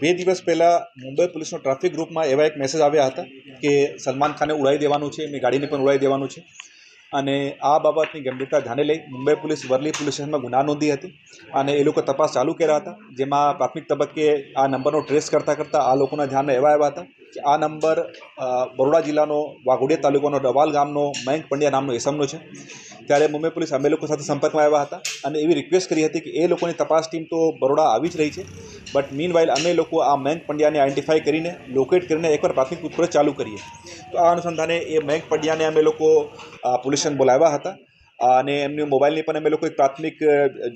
બે દિવસ પહેલાં મુંબઈ પોલીસનો ટ્રાફિક ગ્રુપમાં એવા એક મેસેજ આવ્યા હતા કે સલમાન ખાને ઉડાવી દેવાનું છે, એમની ગાડીને પણ ઉડાવી દેવાનું છે. અને આ બાબતની ગંભીરતા ધ્યાને લઈ મુંબઈ પોલીસ વરલી પોલીસ સ્ટેશનમાં ગુના નોંધી હતી અને એ લોકો તપાસ ચાલુ કર્યા હતા, જેમાં પ્રાથમિક તબક્કે આ નંબરનો ટ્રેસ કરતાં કરતાં આ લોકોના ધ્યાનમાં એવા આવ્યા હતા કે આ નંબર બરોડા જિલ્લાનો વાઘોડિયા તાલુકાનો ડવાલ ગામનો મયંક પંડ્યા નામનો એસમનો છે. ત્યારે મુંબઈ પોલીસ અમે લોકો સાથે સંપર્કમાં આવ્યા હતા અને એવી રિક્વેસ્ટ કરી હતી કે એ લોકોની તપાસ ટીમ તો બરોડા આવી જ રહી છે. બટ મીન અમે લોકો આ મયંક પંડ્યાને આઈડેન્ટિફાઈ કરીને લોકેટ કરીને એકવાર પ્રાથમિક પૂછપરછ ચાલુ કરીએ. તો આ અનુસંધાને એ મયંક પંડ્યાને અમે લોકો પોલીસ બોલાવ્યા હતા. અને એમની મોબાઈલની પણ અમે લોકો પ્રાથમિક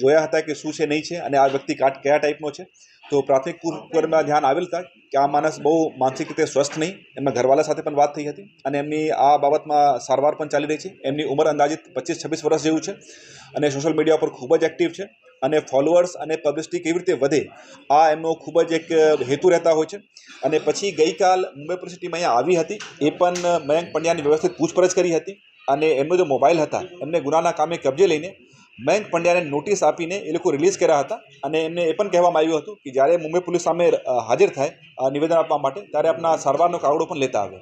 જોયા હતા કે શું છે, નહીં છે, અને આ વ્યક્તિ કયા ટાઈપનો છે. તો પ્રાથમિક પૂર્વમાં ધ્યાન આવેલ હતા કે આ માણસ બહુ માનસિક રીતે સ્વસ્થ નહીં. એમના ઘરવાળા સાથે પણ વાત થઈ હતી અને એમની આ બાબતમાં સારવાર પણ ચાલી રહી છે. એમની ઉંમર અંદાજિત પચીસ છવ્વીસ વર્ષ જેવું છે અને સોશિયલ મીડિયા પર ખૂબ જ એક્ટિવ છે અને ફોલોઅર્સ અને પબ્લિસિટી કેવી રીતે વધે આ એમનો ખૂબ જ એક હેતુ રહેતા હોય છે. અને પછી ગઈકાલ મુંબઈ પ્રસિટીમાં અહીંયા આવી હતી. એ પણ મયંક પંડ્યાની વ્યવસ્થિત પૂછપરછ કરી હતી. અને એમનો જે મોબાઈલ હતા, એમને ગુનાના કામે કબજે લઈને મયંક પંડ્યાને નોટિસ આપીને એ લોકો રિલીઝ કર્યા હતા. અને એમને એ પણ કહેવામાં આવ્યું હતું કે જ્યારે મુંબઈ પોલીસ સામે હાજર થાય નિવેદન આપવા માટે, ત્યારે આપણા સારવારનો કાગળો પણ લેતા આવે.